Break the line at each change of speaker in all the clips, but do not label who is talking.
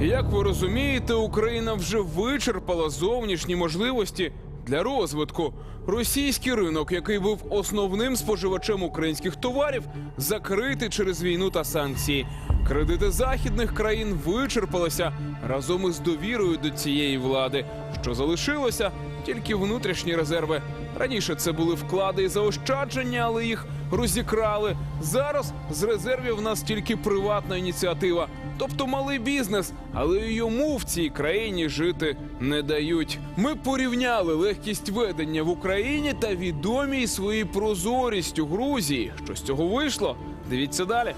Як ви розумієте, Україна вже вичерпала зовнішні можливості для розвитку. Російський ринок, який був основним споживачем українських товарів, закритий через війну та санкції. Кредити західних країн вичерпалися разом із довірою до цієї влади. Що залишилося? Тільки внутрішні резерви. Раніше це були вклади і заощадження, але їх розікрали. Зараз з резервів в нас тільки приватна ініціатива, тобто малий бізнес, але й йому в цій країні жити не дають. Ми порівняли легкість ведення в Україні та відомість своїй прозорість у Грузії. Що з цього вийшло? Дивіться далі.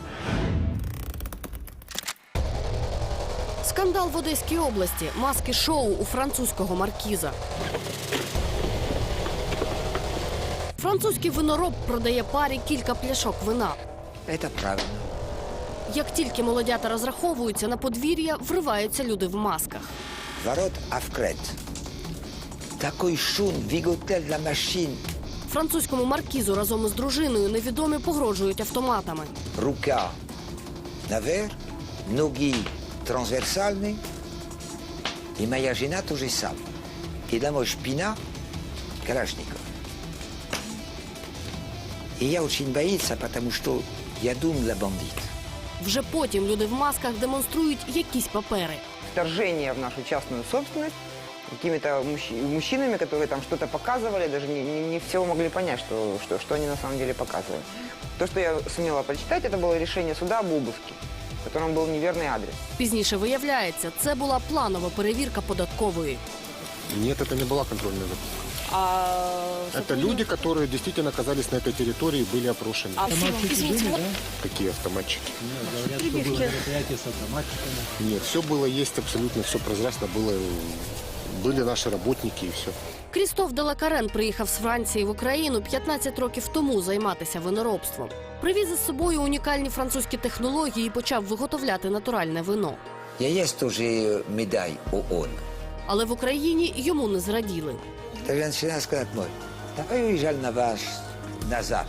Скандал в Одеській області. Маски шоу у французького маркіза. Французький винороб продає парі кілька пляшок вина.
Это правильно.
Як тільки молодята розраховуються на подвір'я, вриваються люди в масках.
Ворот Авкрет. Такой шум, виготель для машин.
Французькому маркізу разом із дружиною невідомі погрожують автоматами.
Рука наверх, ноги трансверсальные. И моя жена тоже сам. И домой шпина, Калашников. И я очень боится, потому что я думаю для бандит.
Вже потім люди в масках демонструють якісь папери.
вторжение в нашу частную собственность какими-то мужч- мужчинами, которые там что-то показывали, даже не, не, не всего могли понять, что, что, что они на самом деле показывают. То, что я сумела прочитать, это было решение суда об обыске, в котором был неверный адрес.
Пізніше виявляється, це була планова перевірка податкової.
Нет, это не была контрольная запись.
А
Это люди, которые действительно оказались на этой территории, были опрошены. Какие автоматчики? Нет, все было есть, абсолютно все прозрачно было. Были наши работники и все.
Крістоф Делакарен приїхав з Франції в Україну 15 років тому займатися виноробством. Привіз із собою унікальні французькі технології і почав виготовляти натуральне вино.
Я есть тоже медаль ООН.
Але в Україні йому не зраділи.
Женщина сказала, мой, давай уезжай на ваш назад.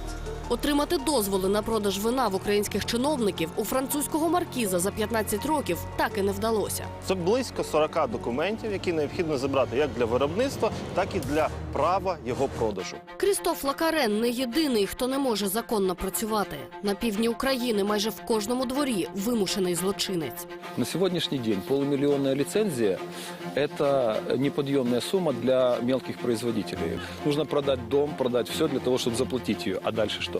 Отримати дозволи на продаж вина в українських чиновників у французького маркіза за 15 років так і не вдалося.
Це близько 40 документів, які необхідно зібрати як для виробництва, так і для права його продажу.
Крістоф Лакарен не єдиний, хто не може законно працювати. На півдні України майже в кожному дворі вимушений злочинець.
На сегодняшний день полумиллионная лицензия – это неподъемная сумма для мелких производителей. Нужно продать дом, продать все для того, чтобы заплатить ее. А дальше что?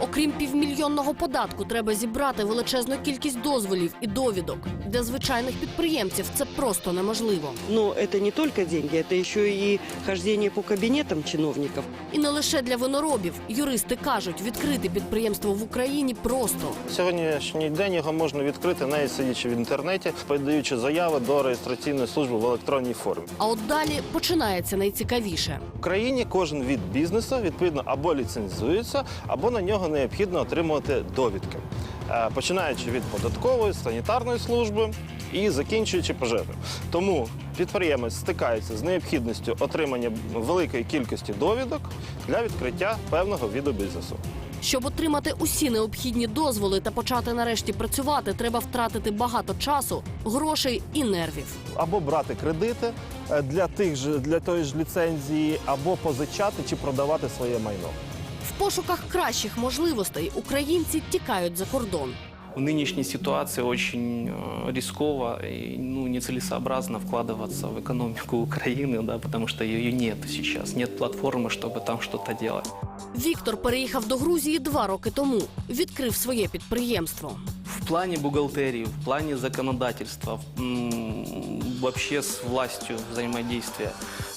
Окрім півмільйонного податку, треба зібрати величезну кількість дозволів і довідок. Для звичайних підприємців це просто неможливо.
Но это не только деньги, это еще и хождение по кабинетам чиновников.
І не лише для виноробів. Юристи кажуть, відкрити підприємство в Україні просто.
Сьогоднішній день його можна відкрити, навіть сидячи в інтернеті, подаючи заяви до реєстраційної служби в електронній формі.
А от далі починається найцікавіше.
В Україні кожен від бізнесу відповідно або ліцензується, або на нього необхідно отримувати довідки, Е, починаючи від податкової, санітарної служби і закінчуючи пожежною. Тому підприємець стикається з необхідністю отримання великої кількості довідок для відкриття певного віду бізнесу.
Щоб отримати усі необхідні дозволи та почати нарешті працювати, треба втратити багато часу, грошей і нервів.
Або брати кредити е, для тих же для тої ж ліцензії, або позичати чи продавати своє майно
В пошуках кращих можливостей українці тікають за кордон.
В нынешней ситуации очень э, рисково и ну, нецелесообразно вкладываться в экономику Украины, да, потому что ее нет сейчас, нет платформы, чтобы там что-то делать.
Віктор переїхав до Грузії два роки тому. Відкрив своє підприємство.
В плане бухгалтерии, в плане законодательства, в- м, вообще с властью взаимодействия,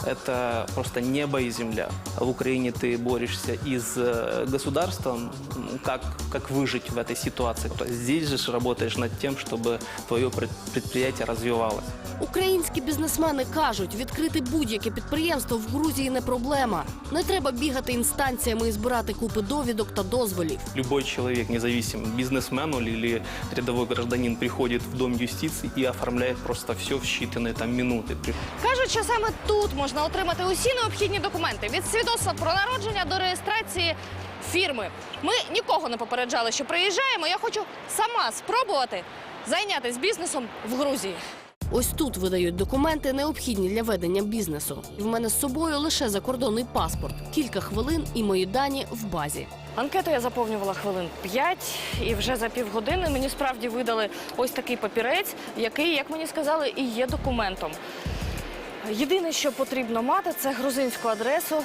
это просто небо и земля. В Украине ты борешься и с э, государством, м, как, как выжить в этой ситуации. То есть Здесь же ж работаешь над тем, чтобы твое пред- предприятие развивалось.
Українські бізнесмени кажуть, відкрити будь-яке підприємство в Грузії не проблема. Не треба бігати інстанціями і збирати купи довідок та дозволів.
Любой человек, независимо, бизнесмен или рядовой гражданин, приходит в дом юстиции и оформляет просто все в считанные там минути.
Кажуть, що саме тут можна отримати усі необхідні документи від свідоцтва про народження до реєстрації фірми. Ми нікого не попереджали, що приїжджаємо. Я хочу сама спробувати зайнятися бізнесом в Грузії.
Ось тут видають документи, необхідні для ведення бізнесу. В мене з собою лише закордонний паспорт. Кілька хвилин і мої дані в базі.
Анкету я заповнювала хвилин 5, і вже за півгодини мені справді видали ось такий папірець, який, як мені сказали, і є документом. Єдине, що потрібно мати, це грузинську адресу,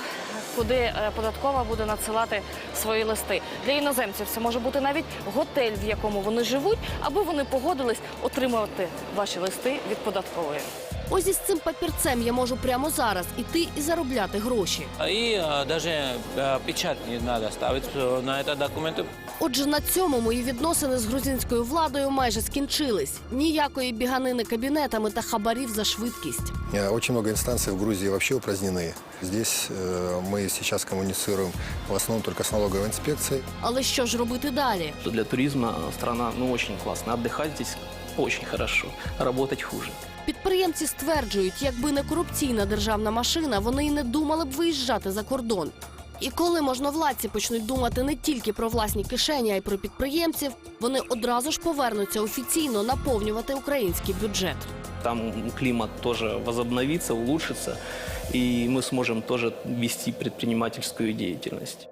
куди е, податкова буде надсилати свої листи. Для іноземців це може бути навіть готель, в якому вони живуть, аби вони погодились отримувати ваші листи від податкової.
Ось із цим папірцем я можу прямо зараз іти і заробляти гроші.
И э, даже э, печать не надо ставить э, на это документы.
Отже, на цьому мої відносини з грузинською владою майже скінчились. Ніякої біганини кабінетами та хабарів за швидкість.
Э, Очень много инстанций в Грузии вообще упразднены. Здесь э, мы сейчас коммуницируем в основном только с налоговой инспекцией.
Але що ж робити далі?
Для туризма страна ну, очень классная. Отдыхать здесь очень хорошо, работать хуже.
Підприємці стверджують, якби не корупційна державна машина, вони й не думали б виїжджати за кордон. І коли можновладці почнуть думати не тільки про власні кишені, а й про підприємців, вони одразу ж повернуться офіційно наповнювати український бюджет.
Там климат тоже возобновится, улучшится, и мы сможем тоже вести предпринимательскую деятельность.